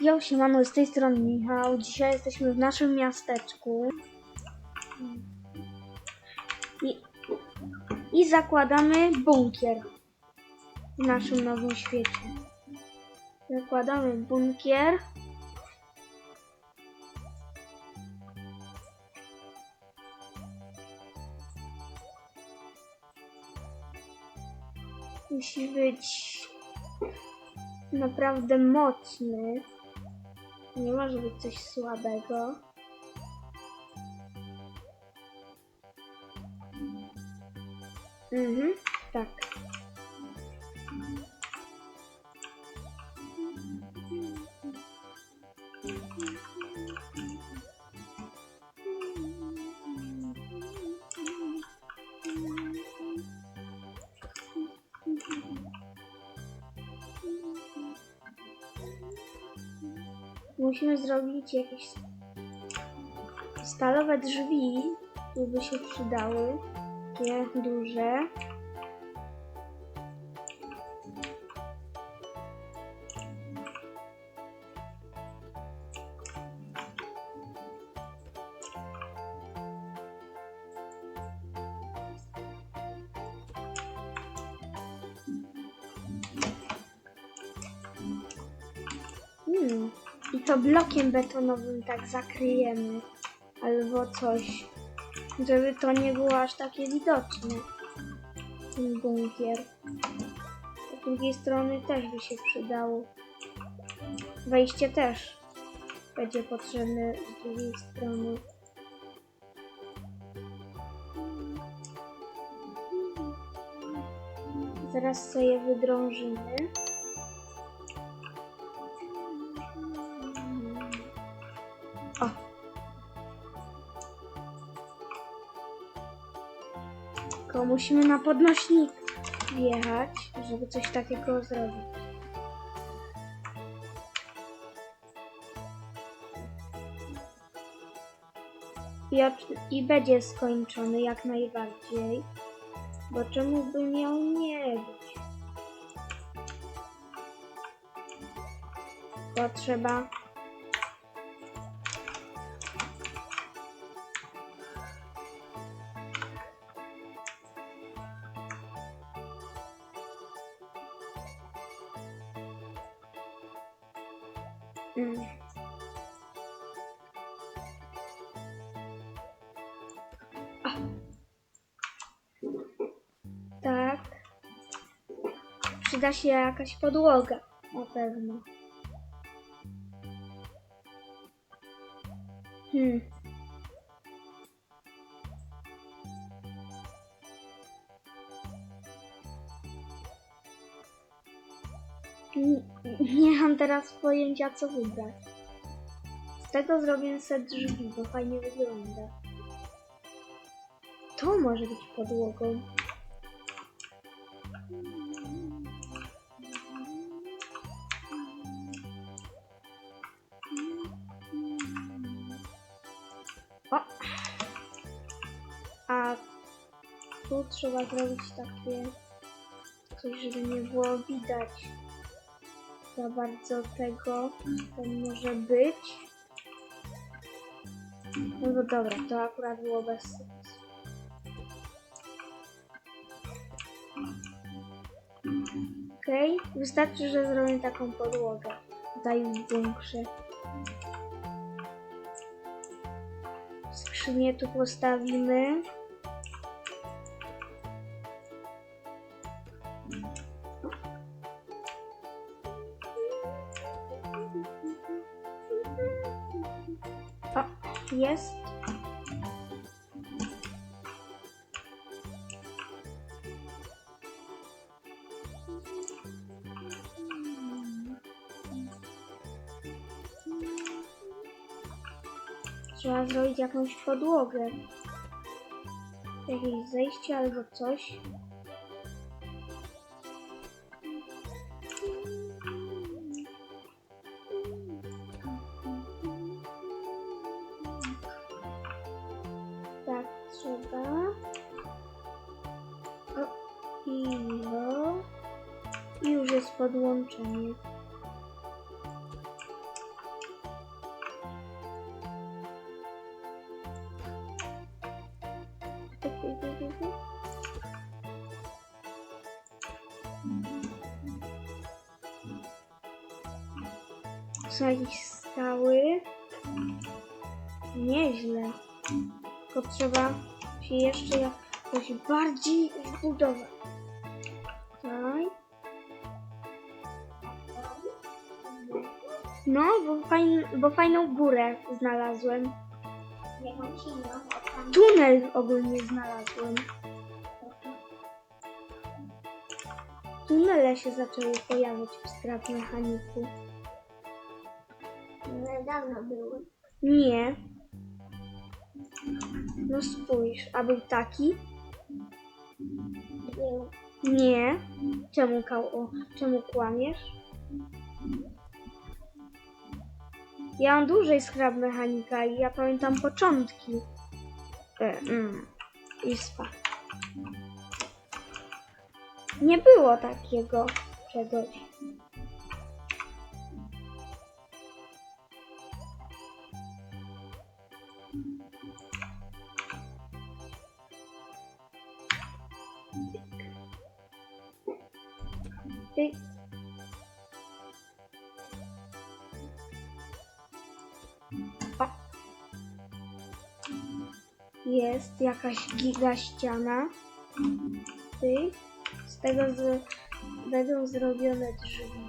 Jo, siemano, z tej strony Michał. Dzisiaj jesteśmy w naszym miasteczku. I, i zakładamy bunkier w naszym nowym świecie. Zakładamy bunkier. Musi być naprawdę mocny. Nie może być coś słabego. Mhm, tak. Musimy zrobić jakieś stalowe drzwi, by się przydały. Takie duże. To blokiem betonowym tak zakryjemy. Albo coś. Żeby to nie było aż takie widoczne. Ten bunkier. Z drugiej strony też by się przydało. Wejście też będzie potrzebne z drugiej strony. Zaraz sobie wydrążymy. Musimy na podnośnik wjechać, żeby coś takiego zrobić. I, I będzie skończony jak najbardziej. Bo czemu by miał nie być? To trzeba Przyda się jakaś podłoga, na pewno. Hmm. N- Nie mam teraz pojęcia, co wybrać. Z tego zrobię set drzwi, bo fajnie wygląda. To może być podłogą. Trzeba zrobić takie coś, żeby nie było widać za bardzo tego, co może być. No bo dobra, to akurat było bez sensu. Okej, wystarczy, że zrobię taką podłogę. Tutaj w bunkrze. Skrzynię tu postawimy. Jest. Trzeba zrobić jakąś podłogę. Jakieś zejście albo coś. Skały. Nieźle. Tylko trzeba się jeszcze jakoś bardziej zbudować. No, bo, fajn, bo fajną górę znalazłem. Tunel ogólnie znalazłem. Tunele się zaczęły pojawiać w Scrap Mechaniku. Były. Nie. No spójrz, a był taki? Był. Nie. Czemu, o, czemu kłamiesz? Ja mam dłużej Scrap Mechanika i ja pamiętam początki. E, mm, ISPA. Nie było takiego czegoś. O. Jest jakaś giga ściana. Pyk. Z tego z, będą zrobione drzwi.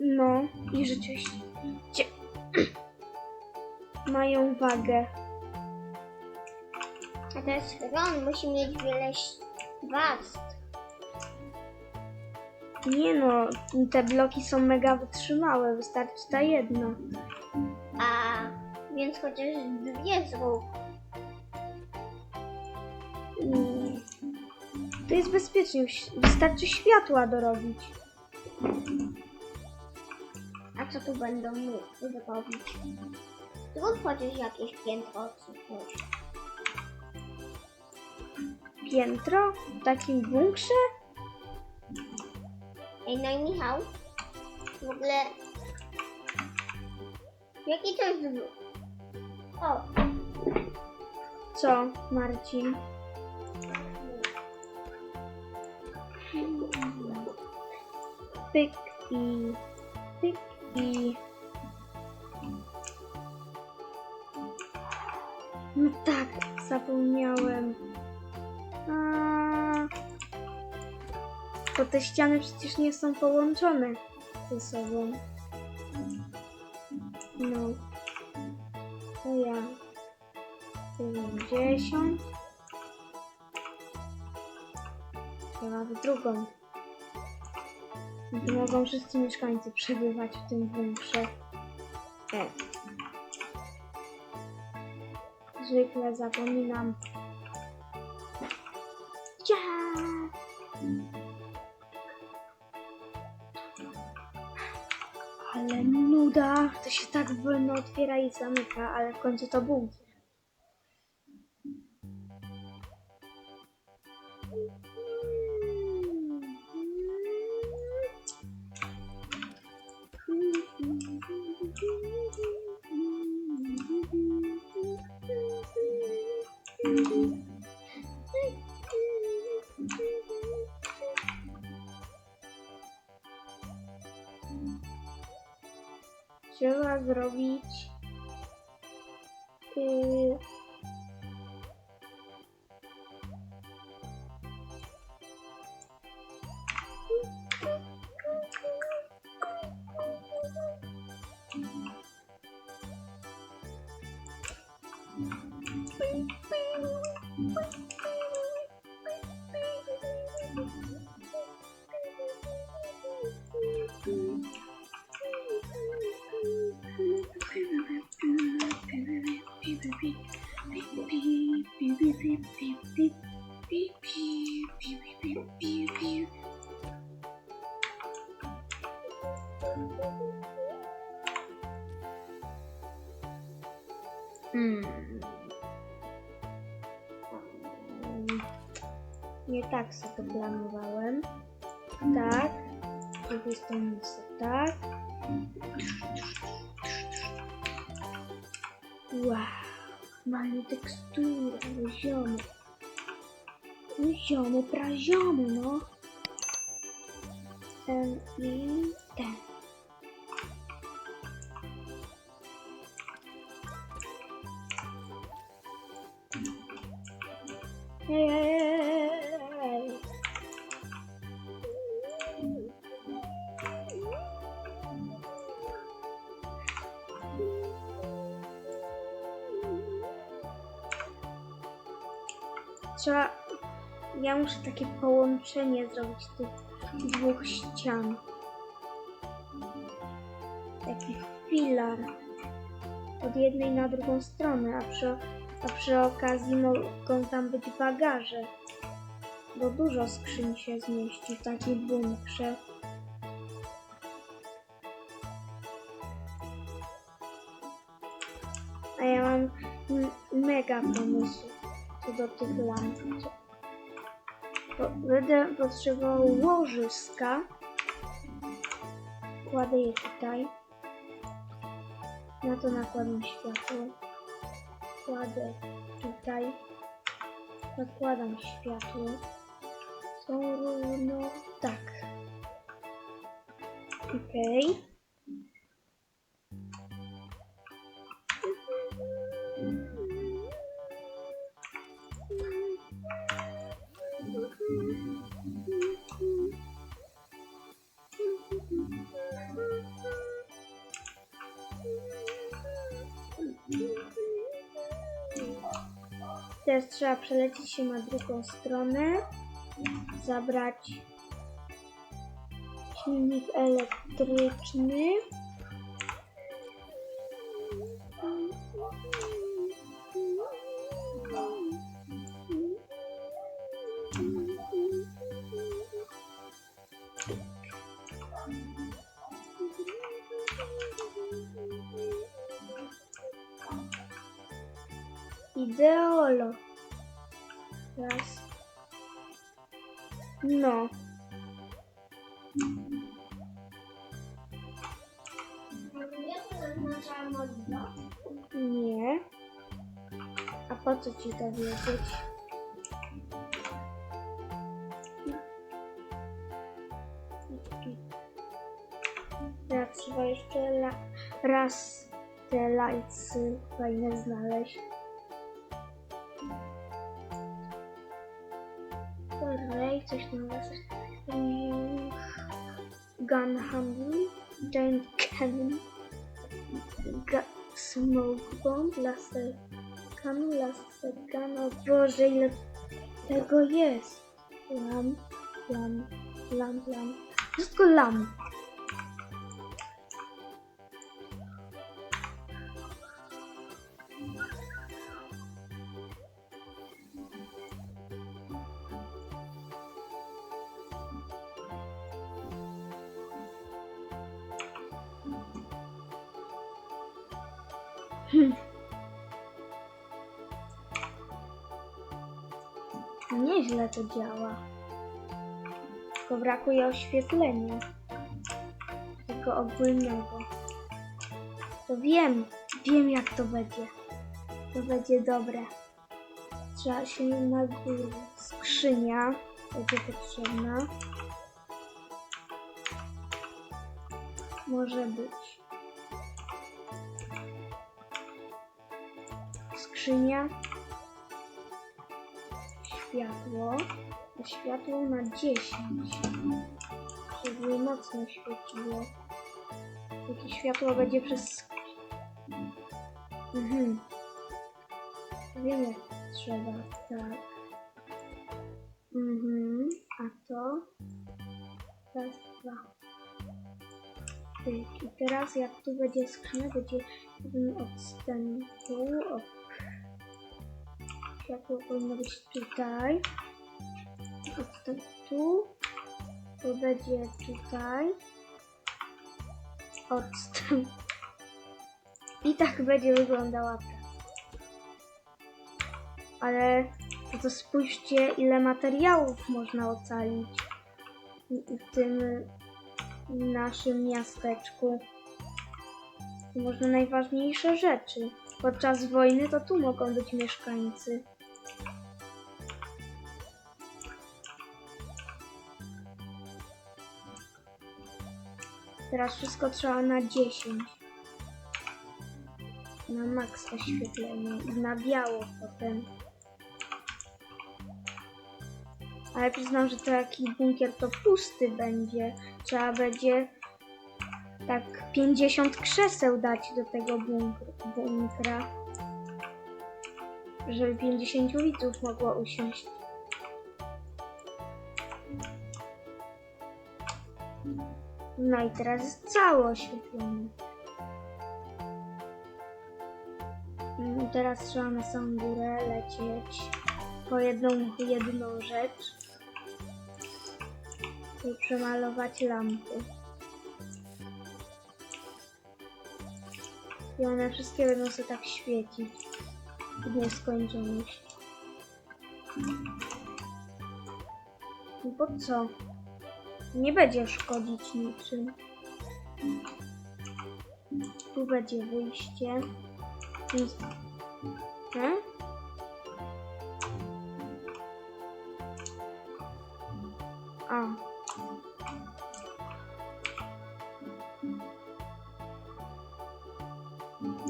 No i rzeczywiście mają wagę. A teraz on musi mieć wiele warstw. Nie no, te bloki są mega wytrzymałe, wystarczy ta jedna. A więc chociaż dwie zrób. Mm. To jest bezpiecznie, wystarczy światła dorobić. A co tu będą mógł zrobić? Zrób chociaż jakieś piętro czy coś. Piętro w takim bunkrze? Ej, no i Michał, w ogóle... Jaki to jest? O, Co, Marcin? Pyk i pyk i... No tak, zapomniałem. Bo te ściany przecież nie są połączone ze sobą. No. To ja. 70. Trzeba w drugą. I mogą wszyscy mieszkańcy przebywać w tym bunkrze. E. Zwykle zapominam. To się tak wolno otwiera i zamyka, ale w końcu to bunkier. Hmm. Sobie planowałem. Tak. Z drugiej strony sobie tak. Wow, mamy teksturę, ziomy. Ziomy, praziomy, no. Trzeba. Ja muszę takie połączenie zrobić tych dwóch ścian. Taki filar od jednej na drugą stronę, a przy, a przy okazji mogą tam być bagaże. Bo dużo skrzyń się zmieści w takiej bunkrze. A ja mam mega pomysł do tych lamp. Będę potrzebował łożyska. Kładę je tutaj. Na to nakładam światło. Kładę tutaj. Nakładam światło. Są równo tak. Okej. Teraz trzeba przelecieć się na drugą stronę, zabrać silnik elektryczny. Co ci to wiedzieć? Teraz trzeba jeszcze la- raz te lajcy fajne znaleźć. Ray, coś jest. Mm, Gun handle, giant cannon. Ga- smoke bomb, laser gun, laser gun, o Boże, ile tego jest. Lamp, lamp, lamp, lamp. Wszystko lamp. Brakuje oświetlenia. Tego ogólnego. To wiem, wiem jak to będzie. To będzie dobre. Trzeba się na górę. Skrzynia będzie potrzebna. Może być. Skrzynia światło, światło na 10, żeby mocno świeciło. Takie światło będzie przez... Mhm. Wiem jak trzeba, tak. Mhm, a to... Raz, dwa. Tyk. I teraz jak tu będzie skrzynia, będzie jeden odstępu, o światło powinno być tutaj. Odstęp tu. To będzie tutaj. Odstęp. I tak będzie wyglądała praca. Ale to, to spójrzcie, ile materiałów można ocalić w tym naszym miasteczku. Można najważniejsze rzeczy. Podczas wojny to tu mogą być mieszkańcy. Teraz wszystko trzeba na 10. Na maks oświetlenie na biało potem. Ale przyznam, że taki bunkier to pusty będzie. Trzeba będzie tak 50 krzeseł dać do tego bunkr- bunkra. Żeby 50 widzów mogło usiąść. No i teraz jest całe oświetlone. Mm, Teraz trzeba na samą górę lecieć po jedną, jedną rzecz i przemalować lampy. I one wszystkie będą się tak świecić w nieskończoność. No po co? Nie będzie szkodzić niczym. Tu będzie wyjście. Hmm? A.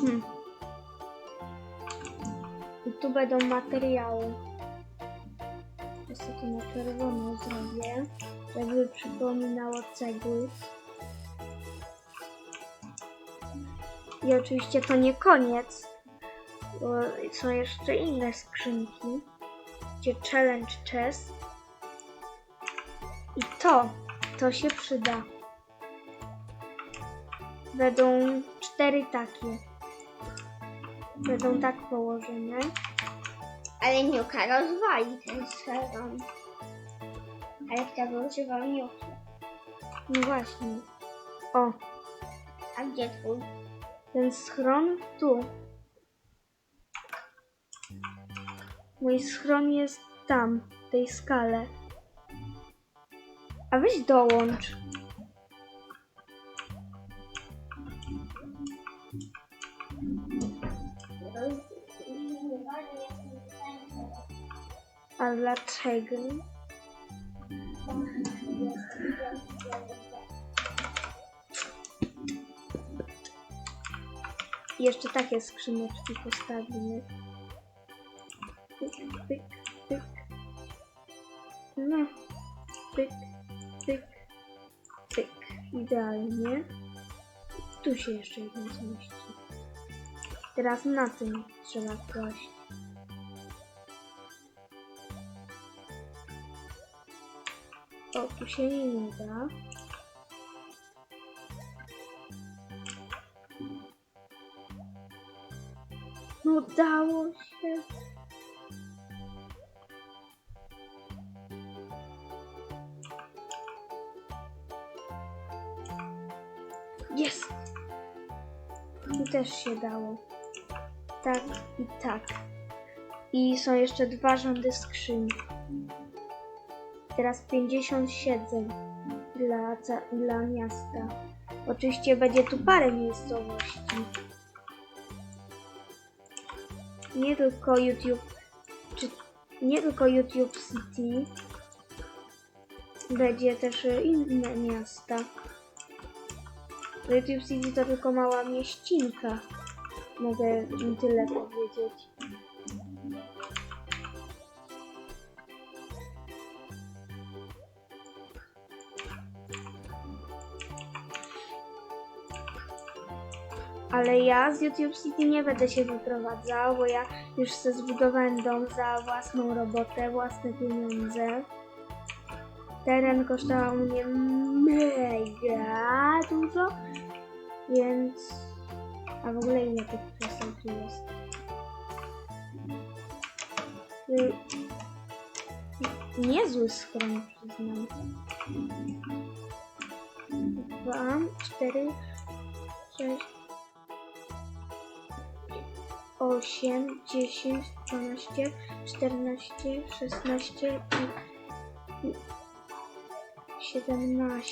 Hmm. I tu będą materiały. To na czerwono zrobię, żeby przypominało cegły. I oczywiście to nie koniec, bo są jeszcze inne skrzynki, gdzie challenge chest. I to, to się przyda. Będą cztery takie. Będą tak położone. Ale Niuka rozwali ten sezon. Ale by używał Niuki? No właśnie. O, A gdzie twój? ten schron tu. Mój schron jest tam, w tej skale. A weź dołącz. A dlaczego? Jeszcze takie skrzyneczki postawimy. Pyk, pyk, pyk. No. Pyk, pyk, pyk. Idealnie. Tu się jeszcze jedno zmieści. Teraz na tym trzeba kłaść. O, tu się nie da. No dało się. Jest! Tu też się dało. Tak i tak. I są jeszcze dwa rządy skrzyń. Teraz 50 siedzeń dla, ca- dla miasta. Oczywiście będzie tu parę miejscowości. Nie tylko YouTube, czy nie tylko YouTube City. Będzie też inne miasta. YouTube City to tylko mała mieścinka. Mogę tyle powiedzieć. Ale ja z YouTube City nie będę się wyprowadzał, bo ja już sobie zbudowałem dom za własną robotę, własne pieniądze. Teren kosztował mnie mega dużo, więc... A w ogóle ile tych krzeseł tu jest? Y... Niezły schron, przyznam. Dwa, cztery, sześć, 8, 10, 12, 14, 16 i 17.